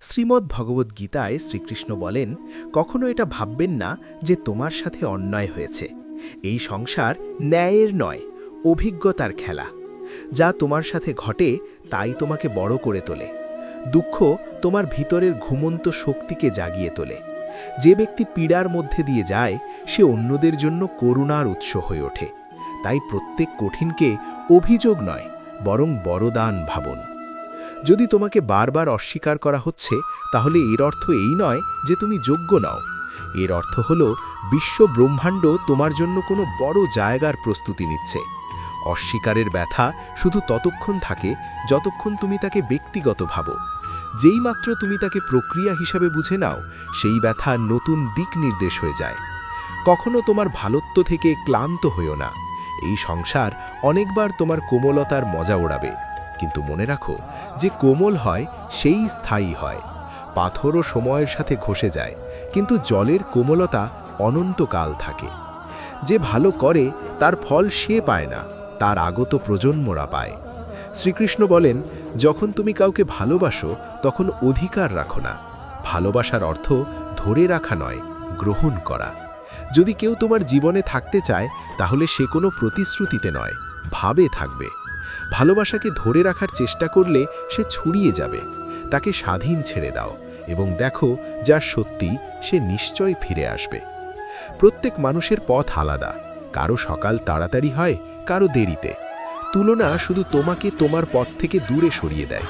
শ্রীমদ্ ভগবদ্ গীতায় শ্রীকৃষ্ণ বলেন, কখনো এটা ভাববেন না যে তোমার সাথে অন্যায় হয়েছে। এই সংসার ন্যায়ের নয়, অভিজ্ঞতার খেলা। যা তোমার সাথে ঘটে, তাই তোমাকে বড় করে তোলে। দুঃখ তোমার ভিতরের ঘুমন্ত শক্তিকে জাগিয়ে তোলে। যে ব্যক্তি পীড়ার মধ্যে দিয়ে যায়, সে অন্যদের জন্য করুণার উৎস হয়ে ওঠে। তাই প্রত্যেক কঠিনকে অভিযোগ নয়, বরং বড়দান ভাবুন। যদি তোমাকে বারবার অস্বীকার করা হচ্ছে, তাহলে এর অর্থ এই নয় যে তুমি যোগ্য নও। এর অর্থ হল, বিশ্ব ব্রহ্মাণ্ড তোমার জন্য কোনো বড় জায়গার প্রস্তুতি নিচ্ছে। অস্বীকারের ব্যথা শুধু ততক্ষণ থাকে যতক্ষণ তুমি তাকে ব্যক্তিগত ভাবো। যেই মাত্র তুমি তাকে প্রক্রিয়া হিসাবে বুঝে নাও, সেই ব্যথা নতুন দিক নির্দেশ হয়ে যায়। কখনো তোমার ভালত্ব থেকে ক্লান্ত হইও না। এই সংসার অনেকবার তোমার কোমলতার মজা ওড়াবে। কিন্তু মনে রাখো, যে কোমল হয়, সেই স্থায়ী হয়। পাথরও সময়ের সাথে ঘষে যায়, কিন্তু জলের কোমলতা অনন্তকাল থাকে। যে ভালো করে, তার ফল সে পায় না, তার আগত প্রজন্মরা পায়। শ্রীকৃষ্ণ বলেন, যখন তুমি কাউকে ভালোবাসো, তখন অধিকার রাখো না। ভালোবাসার অর্থ ধরে রাখা নয়, গ্রহণ করা। যদি কেউ তোমার জীবনে থাকতে চায়, তাহলে সে কোনো প্রতিশ্রুতিতে নয়, ভাবে থাকবে। ভালোবাসাকে ধরে রাখার চেষ্টা করলে সে ছুড়িয়ে যাবে। তাকে স্বাধীন ছেড়ে দাও এবং দেখো যা সত্যি, সে নিশ্চয় ফিরে আসবে। প্রত্যেক মানুষের পথ আলাদা। কারও সকাল তাড়াতাড়ি হয়, কারও দেরিতে। তুলনা শুধু তোমাকে তোমার পথ থেকে দূরে সরিয়ে দেয়।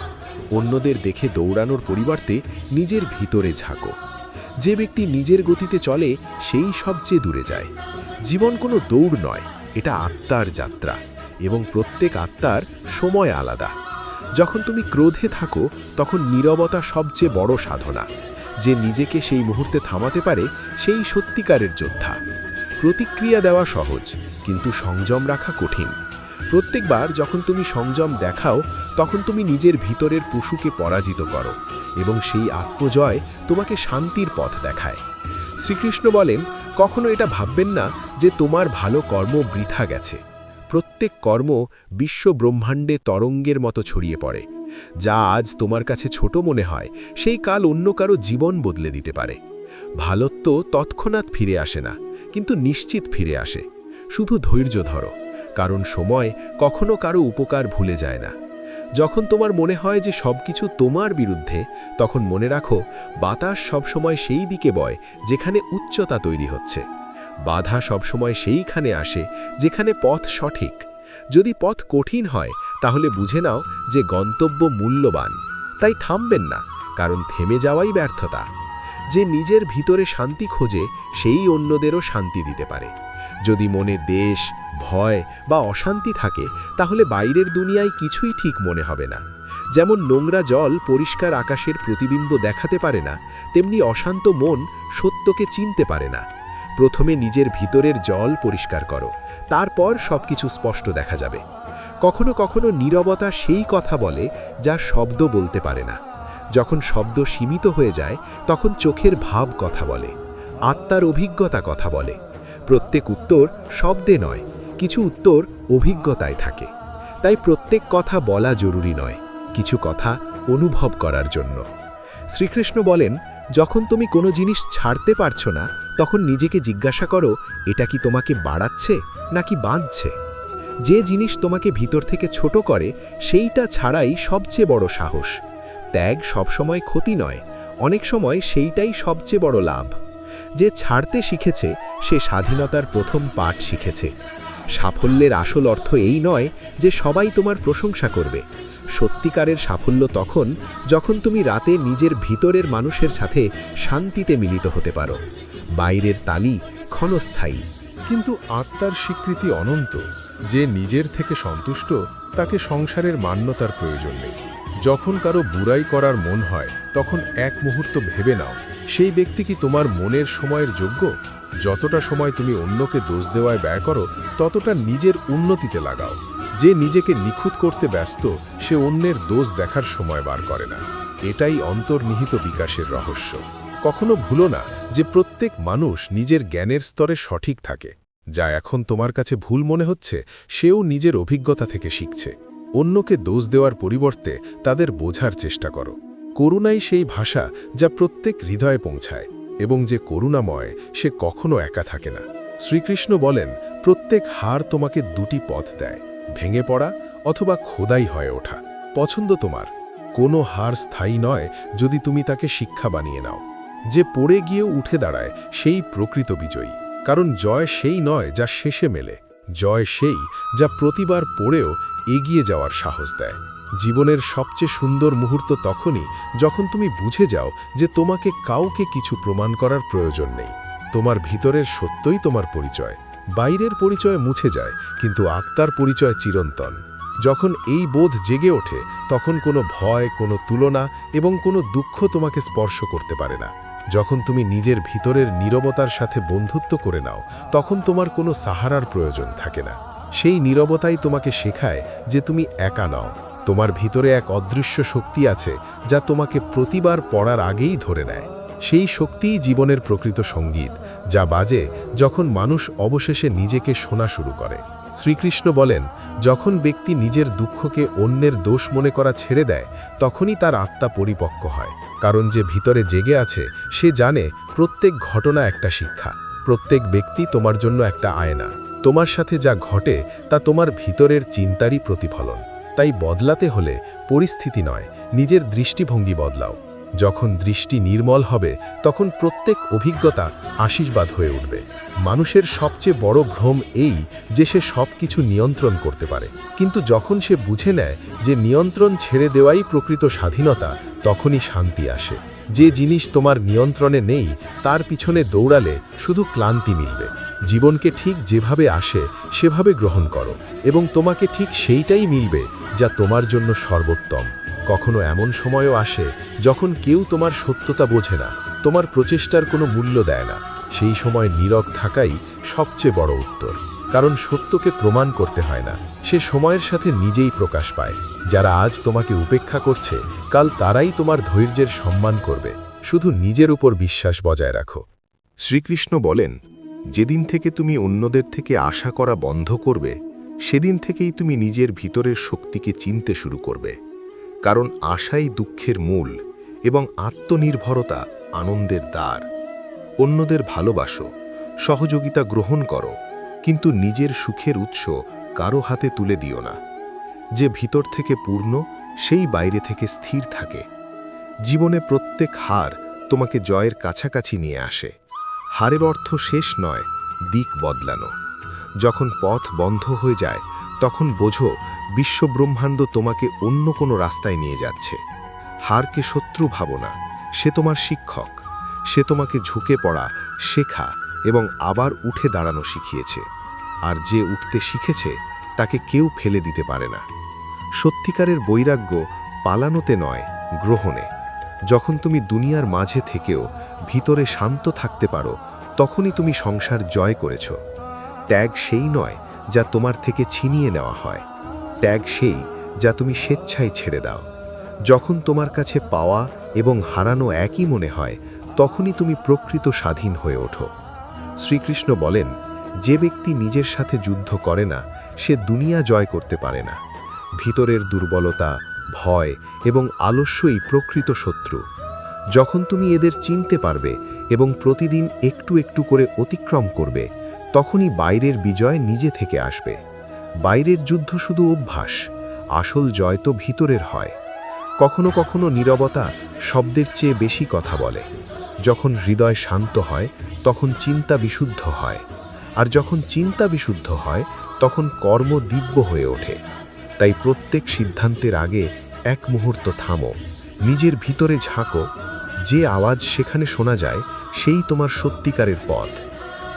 অন্যদের দেখে দৌড়ানোর পরিবর্তে নিজের ভিতরে ঝাঁকো। যে ব্যক্তি নিজের গতিতে চলে, সেই সবচেয়ে দূরে যায়। জীবন কোনো দৌড় নয়, এটা আত্মার যাত্রা। এবং প্রত্যেক আত্মার সময় আলাদা। যখন তুমি ক্রোধে থাকো, তখন নীরবতা সবচেয়ে বড় সাধনা। যে নিজেকে সেই মুহূর্তে থামাতে পারে, সেই সত্যিকারের যোদ্ধা। প্রতিক্রিয়া দেওয়া সহজ, কিন্তু সংযম রাখা কঠিন। প্রত্যেকবার যখন তুমি সংযম দেখাও, তখন তুমি নিজের ভিতরের পশুকে পরাজিত করো এবং সেই আত্মজয় তোমাকে শান্তির পথ দেখায়। শ্রীকৃষ্ণ বলেন, কখনো এটা ভাববেন না যে তোমার ভালো কর্ম বৃথা গেছে। প্রত্যেক কর্ম বিশ্ব ব্রহ্মাণ্ডে তরঙ্গের মতো ছড়িয়ে পড়ে, যা আজ তোমার কাছে ছোট মনে হয়, সেই কাল অন্য কারও জীবন বদলে দিতে পারে। ভালত্ব তৎক্ষণাৎ ফিরে আসে না, কিন্তু নিশ্চিত ফিরে আসে। শুধু ধৈর্য ধরো, কারণ সময় কখনো কারও উপকার ভুলে যায় না। যখন তোমার মনে হয় যে সব কিছু তোমার বিরুদ্ধে, তখন মনে রাখো, বাতাস সবসময় সেই দিকে বয়, যেখানে উচ্চতা তৈরি হচ্ছে। বাধা সবসময় সেইখানে আসে যেখানে পথ সঠিক। যদি পথ কঠিন হয়, তাহলে বুঝে নাও যে গন্তব্য মূল্যবান। তাই থামবেন না, কারণ থেমে যাওয়াই ব্যর্থতা। যে নিজের ভিতরে শান্তি খোঁজে, সেই অন্যদেরও শান্তি দিতে পারে। যদি মনে দেশ, ভয় বা অশান্তি থাকে, তাহলে বাইরের দুনিয়ায় কিছুই ঠিক মনে হবে না। যেমন নোংরা জল পরিষ্কার আকাশের প্রতিবিম্ব দেখাতে পারে না, তেমনি অশান্ত মন সত্যকে চিনতে পারে না। প্রথমে নিজের ভিতরের জল পরিষ্কার করো, তারপর সবকিছু স্পষ্ট দেখা যাবে। কখনো কখনো নীরবতা সেই কথা বলে যা শব্দ বলতে পারে না। যখন শব্দ সীমিত হয়ে যায়, তখন চোখের ভাব কথা বলে, আত্মার অভিজ্ঞতা কথা বলে। প্রত্যেক উত্তর শব্দে নয়, কিছু উত্তর অভিজ্ঞতায় থাকে। তাই প্রত্যেক কথা বলা জরুরি নয়, কিছু কথা অনুভব করার জন্য। শ্রীকৃষ্ণ বলেন যখন তুমি কোনো জিনিস ছাড়তে পারছ না, তখন নিজেকে জিজ্ঞাসা করো, এটা কি তোমাকে বাড়াচ্ছে নাকি বাঁধছে? যে জিনিস তোমাকে ভিতর থেকে ছোট করে, সেইটা ছাড়াই সবচেয়ে বড় সাহস। ত্যাগ সবসময় ক্ষতি নয়, অনেক সময় সেইটাই সবচেয়ে বড় লাভ। যে ছাড়তে শিখেছে, সে স্বাধীনতার প্রথম পাঠ শিখেছে। সাফল্যের আসল অর্থ এই নয় যে সবাই তোমার প্রশংসা করবে। সত্যিকারের সাফল্য তখন যখন তুমি রাতে নিজের ভিতরের মানুষের সাথে শান্তিতে মিলিত হতে পারো। বাইরের তালি ক্ষণস্থায়ী। কিন্তু আত্মার স্বীকৃতি অনন্ত। যে নিজের থেকে সন্তুষ্ট, তাকে সংসারের মান্যতার প্রয়োজন নেই। যখন কারও বুড়াই করার মন হয়, তখন এক মুহূর্ত ভেবে নাও, সেই ব্যক্তি কি তোমার মনের সময়ের যোগ্য? যতটা সময় তুমি অন্যকে দোষ দেওয়ায় ব্যয় করো, ততটা নিজের উন্নতিতে লাগাও। যে নিজেকে নিখুঁত করতে ব্যস্ত, সে অন্যের দোষ দেখার সময় বার করে না। এটাই অন্তর্নিহিত বিকাশের রহস্য। কখনো ভুলো না যে প্রত্যেক মানুষ নিজের জ্ঞানের স্তরে সঠিক থাকে। যা এখন তোমার কাছে ভুল মনে হচ্ছে, সেও নিজের অভিজ্ঞতা থেকে শিখছে। অন্যকে দোষ দেওয়ার পরিবর্তে তাদের বোঝার চেষ্টা করো। করুণাই সেই ভাষা যা প্রত্যেক হৃদয়ে পৌঁছায়। এবং যে করুণাময়, সে কখনো একা থাকে না। শ্রীকৃষ্ণ বলেন, প্রত্যেক হার তোমাকে দুটি পথ দেয়, ভেঙে পড়া অথবা খোদাই হয়ে ওঠা। পছন্দ তোমার। কোনো হার স্থায়ী নয় যদি তুমি তাকে শিক্ষা বানিয়ে নাও। যে পড়ে গিয়ে উঠে দাঁড়ায়, সেই প্রকৃত বিজয়ী। কারণ জয় সেই নয় যা শেষে মেলে। জয় সেই যা প্রতিবার পড়েও এগিয়ে যাওয়ার সাহস দেয়। জীবনের সবচেয়ে সুন্দর মুহূর্ত তখনই যখন তুমি বুঝে যাও যে তোমাকে কাউকে কিছু প্রমাণ করার প্রয়োজন নেই। তোমার ভিতরের সত্যই তোমার পরিচয়। বাইরের পরিচয় মুছে যায়, কিন্তু আত্মার পরিচয় চিরন্তন। যখন এই বোধ জেগে ওঠে, তখন কোনো ভয়, কোনো তুলনা এবং কোনো দুঃখ তোমাকে স্পর্শ করতে পারে না। যখন তুমি নিজের ভিতরের নীরবতার সাথে বন্ধুত্ব করে নাও, তখন তোমার কোনো সাহারার প্রয়োজন থাকে না। সেই নীরবতাই তোমাকে শেখায় যে তুমি একা নও। তোমার ভিতরে এক অদৃশ্য শক্তি আছে যা তোমাকে প্রতিবার পড়ার আগেই ধরে নেয়। সেই শক্তিই জীবনের প্রকৃত সংগীত, যা বাজে যখন মানুষ অবশেষে নিজেকে শোনা শুরু করে। শ্রীকৃষ্ণ বলেন, যখন ব্যক্তি নিজের দুঃখকে অন্যের দোষ মনে করা ছেড়ে দেয়, তখনই তার আত্মা পরিপক্ক হয়, কারণ যে ভিতরে জেগে আছে, সে জানে প্রত্যেক ঘটনা একটা শিক্ষা। প্রত্যেক ব্যক্তি তোমার জন্য একটা আয়না। তোমার সাথে যা ঘটে, তা তোমার ভিতরের চিন্তারই প্রতিফলন। তাই বদলাতে হলে পরিস্থিতি নয়, নিজের দৃষ্টিভঙ্গি বদলাও। যখন দৃষ্টি নির্মল হবে, তখন প্রত্যেক অভিজ্ঞতা আশীর্বাদ হয়ে উঠবে। মানুষের সবচেয়ে বড় ভ্রম এই যে সে সব কিছু নিয়ন্ত্রণ করতে পারে। কিন্তু যখন সে বুঝে নেয় যে নিয়ন্ত্রণ ছেড়ে দেওয়াই প্রকৃত স্বাধীনতা, তখনই শান্তি আসে। যে জিনিস তোমার নিয়ন্ত্রণে নেই, তার পিছনে দৌড়ালে শুধু ক্লান্তি মিলবে। জীবনকে ঠিক যেভাবে আসে, সেভাবে গ্রহণ করো এবং তোমাকে ঠিক সেইটাই মিলবে যা তোমার জন্য সর্বোত্তম। কখনো এমন সময়ও আসে যখন কেউ তোমার সত্যতা বোঝে না, তোমার প্রচেষ্টার কোনো মূল্য দেয় না। সেই সময় নীরব থাকাই সবচেয়ে বড় উত্তর। কারণ সত্যকে প্রমাণ করতে হয় না, সে সময়ের সাথে নিজেই প্রকাশ পায়। যারা আজ তোমাকে উপেক্ষা করছে, কাল তারাই তোমার ধৈর্যের সম্মান করবে। শুধু নিজের উপর বিশ্বাস বজায় রাখো। শ্রীকৃষ্ণ বলেন, যেদিন থেকে তুমি অন্যদের থেকে আশা করা বন্ধ করবে সেদিন থেকেই তুমি নিজের ভিতরের শক্তিকে চিনতে শুরু করবে। কারণ আশাই দুঃখের মূল এবং আত্মনির্ভরতা আনন্দের দ্বার। অন্যদের ভালোবাসো, সহযোগিতা গ্রহণ করো, কিন্তু নিজের সুখের উৎস কারও হাতে তুলে দিও না। যে ভিতর থেকে পূর্ণ, সেই বাইরে থেকে স্থির থাকে। জীবনে প্রত্যেক হার তোমাকে জয়ের কাছাকাছি নিয়ে আসে। হারের অর্থ শেষ নয়, দিক বদলানো। যখন পথ বন্ধ হয়ে যায়, তখন বোঝো বিশ্বব্রহ্মাণ্ড তোমাকে অন্য কোনো রাস্তায় নিয়ে যাচ্ছে। হারকে শত্রু ভাবনা সে তোমার শিক্ষক। সে তোমাকে ঝুঁকে পড়া, শেখা এবং আবার উঠে দাঁড়ানো শিখিয়েছে। আর যে উঠতে শিখেছে, তাকে কেউ ফেলে দিতে পারে না। সত্যিকারের বৈরাগ্য পালানোতে নয়, গ্রহণে। যখন তুমি দুনিয়ার মাঝে থেকেও ভিতরে শান্ত থাকতে পারো, তখনই তুমি সংসার জয় করেছ। ত্যাগ সেই নয় যা তোমার থেকে ছিনিয়ে নেওয়া হয়। ত্যাগ সেই যা তুমি স্বেচ্ছায় ছেড়ে দাও। যখন তোমার কাছে পাওয়া এবং হারানো একই মনে হয়, তখনই তুমি প্রকৃত স্বাধীন হয়ে ওঠো। শ্রীকৃষ্ণ বলেন, যে ব্যক্তি নিজের সাথে যুদ্ধ করে না, সে দুনিয়া জয় করতে পারে না। ভিতরের দুর্বলতা, ভয় এবং আলস্যই প্রকৃত শত্রু। যখন তুমি এদের চিনতে পারবে এবং প্রতিদিন একটু একটু করে অতিক্রম করবে তখনই বাইরের বিজয় নিজে থেকে আসবে। বাইরের যুদ্ধ শুধু অভ্যাস, আসল জয় তো ভিতরের হয়। কখনো কখনো নীরবতা শব্দের চেয়ে বেশি কথা বলে। যখন হৃদয় শান্ত হয়, তখন চিন্তা বিশুদ্ধ হয়। আর যখন চিন্তা বিশুদ্ধ হয়, তখন কর্ম দিব্য হয়ে ওঠে। তাই প্রত্যেক সিদ্ধান্তের আগে এক মুহূর্ত থামো, নিজের ভিতরে ঝাঁকো, যে আওয়াজ সেখানে শোনা যায়, সেই তোমার সত্যিকারের পথ।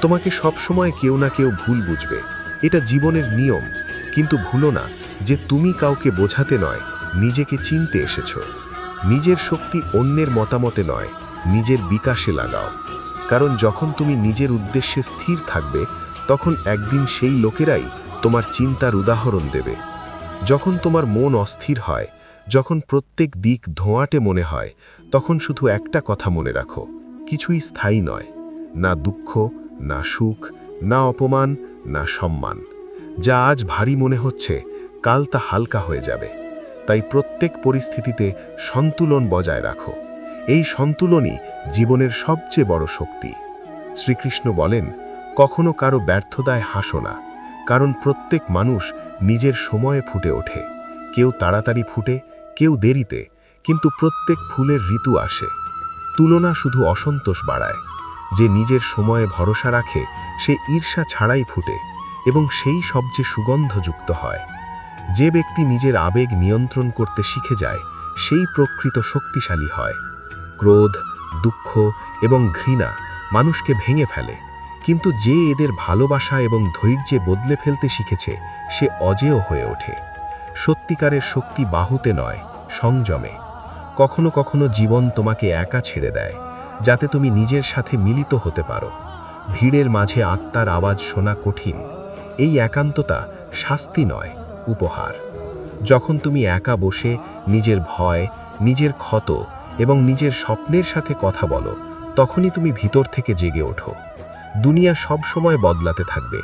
তোমাকে সবসময় কেউ না কেউ ভুল বুঝবে। এটা জীবনের নিয়ম, কিন্তু ভুলো না যে তুমি কাউকে বোঝাতে নয়, নিজেকে চিনতে এসেছ। নিজের শক্তি অন্যের মতামতে নয়, নিজের বিকাশে লাগাও। কারণ যখন তুমি নিজের উদ্দেশ্যে স্থির থাকবে, তখন একদিন সেই লোকেরাই তোমার চিন্তার উদাহরণ দেবে। যখন তোমার মন অস্থির হয়, যখন প্রত্যেক দিক ধোঁয়াটে মনে হয়, তখন শুধু একটা কথা মনে রাখো, কিছুই স্থায়ী নয়, না দুঃখ না সুখ, না অপমান, না সম্মান। যা আজ ভারী মনে হচ্ছে, কাল তা হালকা হয়ে যাবে। তাই প্রত্যেক পরিস্থিতিতে সন্তুলন বজায় রাখো। এই সন্তুলনই জীবনের সবচেয়ে বড় শক্তি। শ্রীকৃষ্ণ বলেন, কখনো কারও ব্যর্থতায় হাসো না, কারণ প্রত্যেক মানুষ নিজের সময়ে ফুটে ওঠে। কেউ তাড়াতাড়ি ফুটে, কেউ দেরিতে, কিন্তু প্রত্যেক ফুলের ঋতু আসে। তুলনা শুধু অসন্তোষ বাড়ায়। যে নিজের সময়ে ভরসা রাখে, সে ঈর্ষা ছাড়াই ফুটে এবং সেই সবচেয়ে সুগন্ধযুক্ত হয়। যে ব্যক্তি নিজের আবেগ নিয়ন্ত্রণ করতে শিখে যায়, সেই প্রকৃত শক্তিশালী হয়। ক্রোধ, দুঃখ এবং ঘৃণা মানুষকে ভেঙে ফেলে, কিন্তু যে এদের ভালোবাসা এবং ধৈর্যে বদলে ফেলতে শিখেছে, সে অজেয় হয়ে ওঠে। সত্যিকারের শক্তি বাহুতে নয়, সংযমে। কখনো কখনো জীবন তোমাকে একা ছেড়ে দেয়। যাতে তুমি নিজের সাথে মিলিত হতে পারো। ভিড়ের মাঝে আত্মার আওয়াজ শোনা কঠিন। এই একান্ততা শাস্তি নয়, উপহার। যখন তুমি একা বসে নিজের ভয়, নিজের ক্ষত এবং নিজের স্বপ্নের সাথে কথা বলো, তখনই তুমি ভিতর থেকে জেগে ওঠো। দুনিয়া সব সময় বদলাতে থাকবে।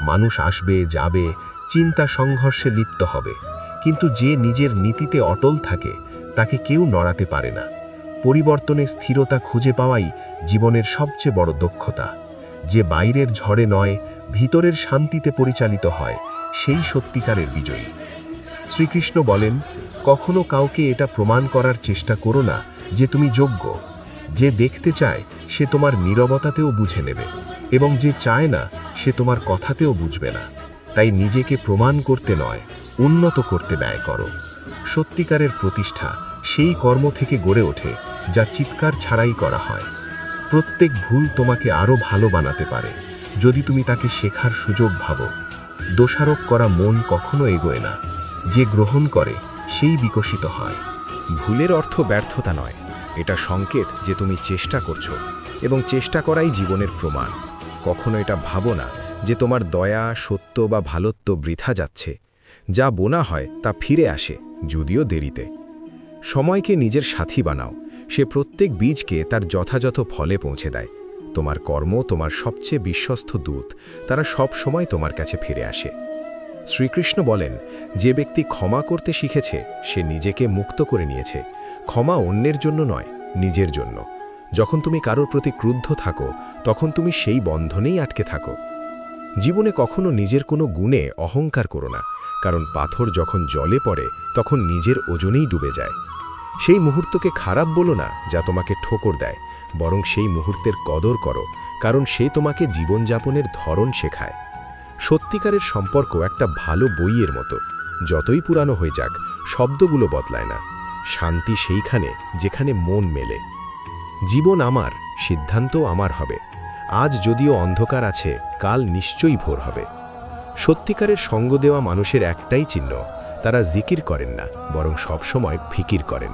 মানুষ আসবে, যাবে, চিন্তা সংঘর্ষে লিপ্ত হবে। কিন্তু যে নিজের নীতিতে অটল থাকে, তাকে কেউ নড়াতে পারে না। পরিবর্তনে স্থিরতা খুঁজে পাওয়াই জীবনের সবচেয়ে বড় দক্ষতা। যে বাইরের ঝড়ে নয়, ভিতরের শান্তিতে পরিচালিত হয়, সেই সত্যিকারের বিজয়ী। শ্রীকৃষ্ণ বলেন, কখনো কাউকে এটা প্রমাণ করার চেষ্টা করো না যে তুমি যোগ্য। যে দেখতে চায়, সে তোমার নীরবতাতেও বুঝে নেবে এবং যে চায় না, সে তোমার কথাতেও বুঝবে না। তাই নিজেকে প্রমাণ করতে নয়, উন্নত করতে ব্যয় করো। সত্যিকারের প্রতিষ্ঠা সেই কর্ম থেকে গড়ে ওঠে, যা চিৎকার ছাড়াই করা হয়। প্রত্যেক ভুল তোমাকে আরও ভালো বানাতে পারে, যদি তুমি তাকে শেখার সুযোগ ভাবো। দোষারোপ করা মন কখনো এগোয় না, যে গ্রহণ করে, সেই বিকশিত হয়। ভুলের অর্থ ব্যর্থতা নয়, এটা সংকেত যে তুমি চেষ্টা করছ, এবং চেষ্টা করাই জীবনের প্রমাণ। কখনো এটা ভাবো না যে তোমার দয়া, সত্য বা ভালোত্ব বৃথা যাচ্ছে, যা বোনা হয় তা ফিরে আসে, যদিও দেরিতে। সময়কে নিজের সাথী বানাও। সে প্রত্যেক বীজকে তার যথাযথ ফলে পৌঁছে দেয়। তোমার কর্ম তোমার সবচেয়ে বিশ্বস্ত দূত। তারা সব সময় তোমার কাছে ফিরে আসে। শ্রীকৃষ্ণ বলেন, যে ব্যক্তি ক্ষমা করতে শিখেছে, সে নিজেকে মুক্ত করে নিয়েছে। ক্ষমা অন্যের জন্য নয়, নিজের জন্য। যখন তুমি কারোর প্রতি ক্রুদ্ধ থাকো, তখন তুমি সেই বন্ধনেই আটকে থাকো। জীবনে কখনো নিজের কোনো গুণে অহংকার করো না, কারণ পাথর যখন জলে পড়ে, তখন নিজের ওজনেই ডুবে যায়। সেই মুহূর্তকে খারাপ বলো না যা তোমাকে ঠোকর দেয়, বরং সেই মুহূর্তের কদর করো, কারণ সে তোমাকে জীবনযাপনের ধরন শেখায়। সত্যিকারের সম্পর্ক একটা ভালো বইয়ের মতো। যতই পুরানো হয়ে যাক, শব্দগুলো বদলায় না। শান্তি সেইখানে, যেখানে মন মেলে। জীবন আমার, সিদ্ধান্ত আমার হবে। আজ যদিও অন্ধকার আছে, কাল নিশ্চয়ই ভোর হবে। সত্যিকারের সঙ্গ দেওয়া মানুষের একটাই চিহ্ন তারা জিকির করেন না, বরং সবসময় ফিকির করেন।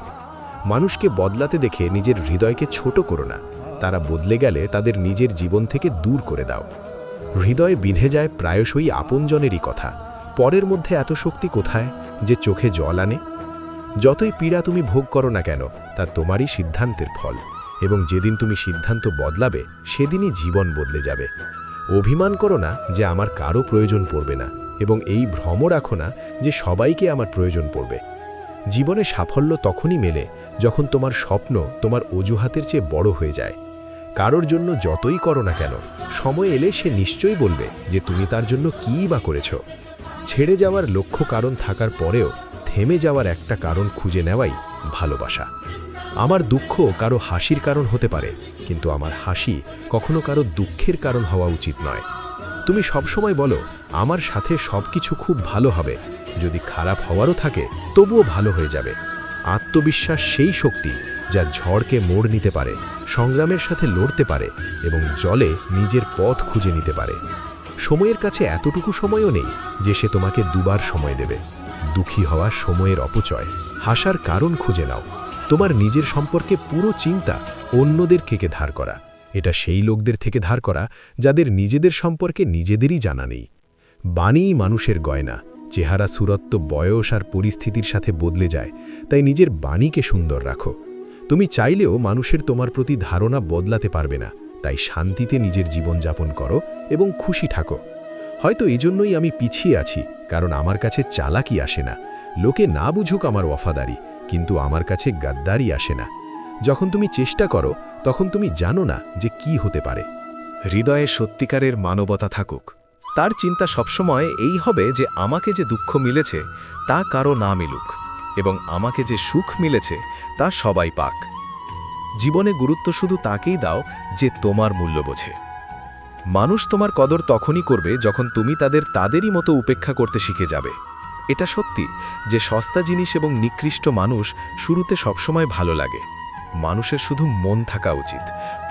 মানুষকে বদলাতে দেখে নিজের হৃদয়কে ছোট করো না, তারা বদলে গেলে তাদের নিজের জীবন থেকে দূর করে দাও। হৃদয়ে বিঁধে যায় প্রায়শই আপনজনেরই কথা, পরের মধ্যে এত শক্তি কোথায় যে চোখে জল আনে? যতই পীড়া তুমি ভোগ করো না কেন, তা তোমারই সিদ্ধান্তের ফল, এবং যেদিন তুমি সিদ্ধান্ত বদলাবে, সেদিনই জীবন বদলে যাবে। অভিমান করো না যে আমার কারও প্রয়োজন পড়বে না। এবং এই ভ্রম রাখো না যে সবাইকে আমার প্রয়োজন পড়বে। জীবনে সাফল্য তখনই মেলে যখন তোমার স্বপ্ন তোমার অজুহাতের চেয়ে বড় হয়ে যায়। কারোর জন্য যতই করো না কেন, সময় এলে সে নিশ্চয়ই বলবে যে তুমি তার জন্য কী বা করেছ। ছেড়ে যাওয়ার লক্ষ্য কারণ থাকার পরেও থেমে যাওয়ার একটা কারণ খুঁজে নেওয়াই ভালোবাসা। আমার দুঃখ কারও হাসির কারণ হতে পারে, কিন্তু আমার হাসি কখনো কারও দুঃখের কারণ হওয়া উচিত নয়। তুমি সবসময় বলো আমার সাথে সব কিছু খুব ভালো হবে। যদি খারাপ হওয়ারও থাকে, তবুও ভালো হয়ে যাবে। আত্মবিশ্বাস সেই শক্তি যা ঝড়কে মোড় নিতে পারে, সংগ্রামের সাথে লড়তে পারে এবং জলে নিজের পথ খুঁজে নিতে পারে। সময়ের কাছে এতটুকু সময়ও নেই যে সে তোমাকে দুবার সময় দেবে। দুঃখী হওয়া সময়ের অপচয়, হাসার কারণ খুঁজে নাও। তোমার নিজের সম্পর্কে পুরো চিন্তা অন্যদের থেকে ধার করা। এটা সেই লোকদের থেকে ধার করা যাদের নিজেদের সম্পর্কে নিজেদেরই জানা নেই। বাণীই মানুষের গয়না। চেহারা, সুরত্ব, বয়স আর পরিস্থিতির সাথে বদলে যায়, তাই নিজের বাণীকে সুন্দর রাখো। তুমি চাইলেও মানুষের তোমার প্রতি ধারণা বদলাতে পারবে না, তাই শান্তিতে নিজের জীবন যাপন করো এবং খুশি থাকো। হয়তো এজন্যই আমি পিছিয়ে আছি, কারণ আমার কাছে চালাকি আসে না। লোকে না বুঝুক আমার ওয়াফাদারি, কিন্তু আমার কাছে গাদ্দারি আসে না। যখন তুমি চেষ্টা করো, তখন তুমি জানো না যে কি হতে পারে। হৃদয়ে সত্যিকারের মানবতা থাকুক। তার চিন্তা সবসময় এই হবে যে আমাকে যে দুঃখ মিলেছে, তা কারও না মিলুক এবং আমাকে যে সুখ মিলেছে, তা সবাই পাক। জীবনে গুরুত্ব শুধু তাকেই দাও যে তোমার মূল্য বোঝে। মানুষ তোমার কদর তখনই করবে যখন তুমি তাদের তাদেরই মতো উপেক্ষা করতে শিখে যাবে। এটা সত্যি যে সস্তা জিনিস এবং নিকৃষ্ট মানুষ শুরুতে সবসময় ভালো লাগে। মানুষের শুধু মন থাকা উচিত,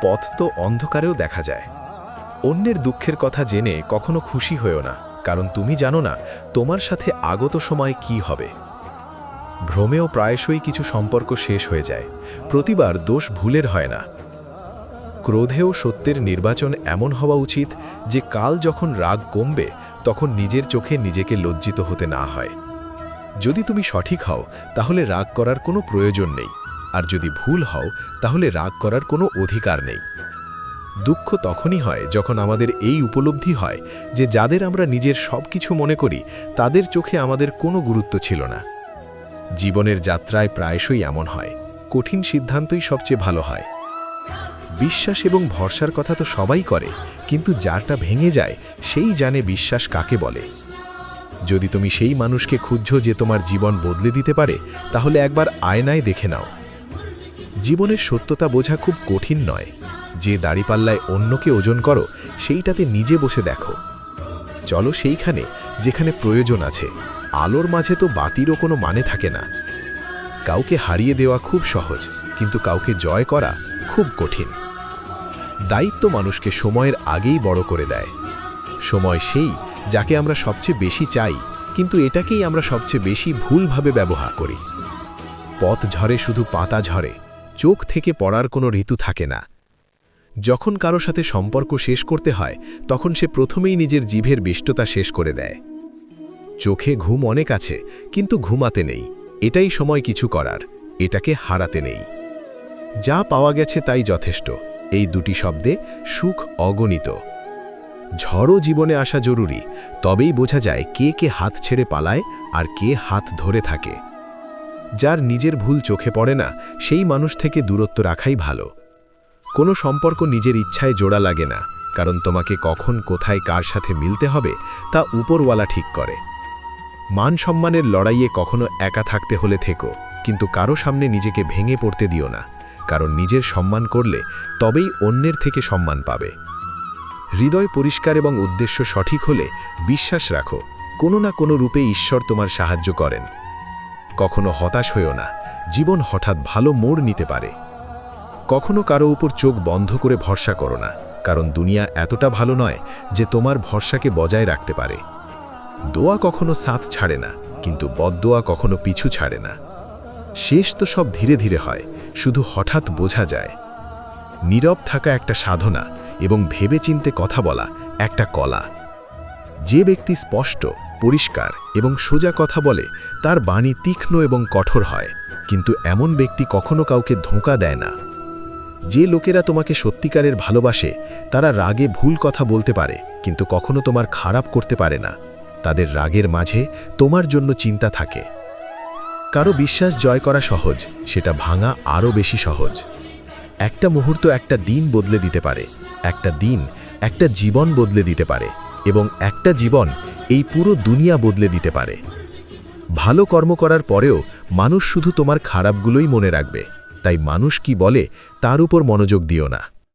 পথ তো অন্ধকারেও দেখা যায়। অন্যের দুঃখের কথা জেনে কখনো খুশি হয়েও না, কারণ তুমি জানো না তোমার সাথে আগত সময় কি হবে। ভ্রমেও প্রায়শই কিছু সম্পর্ক শেষ হয়ে যায়, প্রতিবার দোষ ভুলের হয় না। ক্রোধেও সত্যের নির্বাচন এমন হওয়া উচিত যে কাল যখন রাগ কমবে, তখন নিজের চোখে নিজেকে লজ্জিত হতে না হয়। যদি তুমি সঠিক হও, তাহলে রাগ করার কোনো প্রয়োজন নেই, আর যদি ভুল হও, তাহলে রাগ করার কোনো অধিকার নেই। দুঃখ তখনই হয় যখন আমাদের এই উপলব্ধি হয় যে যাদের আমরা নিজের সব কিছু মনে করি, তাদের চোখে আমাদের কোনো গুরুত্ব ছিল না। জীবনের যাত্রায় প্রায়শই এমন হয়, কঠিন সিদ্ধান্তই সবচেয়ে ভালো হয়। বিশ্বাস এবং ভরসার কথা তো সবাই করে, কিন্তু যারটা ভেঙে যায়, সেই জানে বিশ্বাস কাকে বলে। যদি তুমি সেই মানুষকে খুঁজছো যে তোমার জীবন বদলে দিতে পারে, তাহলে একবার আয়নায় দেখে নাও। জীবনের সত্যতা বোঝা খুব কঠিন নয়। যে দাড়িপাল্লায় অন্যকে ওজন করো, সেইটাতে নিজে বসে দেখো। চলো সেইখানে, যেখানে প্রয়োজন আছে। আলোর মাঝে তো বাতিরও কোনো মানে থাকে না। কাউকে হারিয়ে দেওয়া খুব সহজ, কিন্তু কাউকে জয় করা খুব কঠিন। দায়িত্ব মানুষকে সময়ের আগেই বড় করে দেয়। সময় সেই যাকে আমরা সবচেয়ে বেশি চাই, কিন্তু এটাকেই আমরা সবচেয়ে বেশি ভুলভাবে ব্যবহার করি। পথ ঝরে শুধু পাতা ঝরে, চোখ থেকে পড়ার কোনো ঋতু থাকে না। যখন কারও সাথে সম্পর্ক শেষ করতে হয়, তখন সে প্রথমেই নিজের জিভের বিষ্টতা শেষ করে দেয়। চোখে ঘুম অনেক আছে, কিন্তু ঘুমাতে নেই। এটাই সময় কিছু করার, এটাকে হারাতে নেই। যা পাওয়া গেছে তাই যথেষ্ট। এই দুটি শব্দে সুখ অগণিত। ঝড়ও জীবনে আসা জরুরি, তবেই বোঝা যায় কে কে হাত ছেড়ে পালায় আর কে হাত ধরে থাকে। যার নিজের ভুল চোখে পড়ে না, সেই মানুষ থেকে দূরত্ব রাখাই ভালো। কোনো সম্পর্ক নিজের ইচ্ছায় জোড়া লাগে না, কারণ তোমাকে কখন কোথায় কার সাথে মিলতে হবে তা উপরওয়ালা ঠিক করে। মান সম্মানের লড়াইয়ে কখনো একা থাকতে হলে থেকো, কিন্তু কারও সামনে নিজেকে ভেঙে পড়তে দিও না, কারণ নিজের সম্মান করলে তবেই অন্যের থেকে সম্মান পাবে। হৃদয় পরিষ্কার এবং উদ্দেশ্য সঠিক হলে বিশ্বাস রাখো, কোনো না কোনো রূপে ঈশ্বর তোমার সাহায্য করেন। কখনো হতাশ হয়েও না, জীবন হঠাৎ ভালো মোড় নিতে পারে। কখনো কারও উপর চোখ বন্ধ করে ভরসা করো না, কারণ দুনিয়া এতটা ভালো নয় যে তোমার ভরসাকে বজায় রাখতে পারে। দোয়া কখনো সাথ ছাড়ে না, কিন্তু বদদোয়া কখনো পিছু ছাড়ে না। শেষ তো সব ধীরে ধীরে হয়, শুধু হঠাৎ বোঝা যায়। নীরব থাকা একটা সাধনা এবং ভেবেচিন্তে কথা বলা একটা কলা। যে ব্যক্তি স্পষ্ট, পরিষ্কার এবং সোজা কথা বলে, তার বাণী তীক্ষ্ণ এবং কঠোর হয়, কিন্তু এমন ব্যক্তি কখনো কাউকে ধোঁকা দেয় না। যে লোকেরা তোমাকে সত্যিকারের ভালোবাসে, তারা রাগে ভুল কথা বলতে পারে, কিন্তু কখনো তোমার খারাপ করতে পারে না। তাদের রাগের মাঝে তোমার জন্য চিন্তা থাকে। কারও বিশ্বাস জয় করা সহজ, সেটা ভাঙা আরও বেশি সহজ। একটা মুহূর্ত একটা দিন বদলে দিতে পারে, একটা দিন একটা জীবন বদলে দিতে পারে, এবং একটা জীবন এই পুরো দুনিয়া বদলে দিতে পারে। ভালো কর্ম করার পরেও মানুষ শুধু তোমার খারাপগুলোই মনে রাখবে। তাই মানুষ কি বলে তার উপর মনোযোগ দিও না।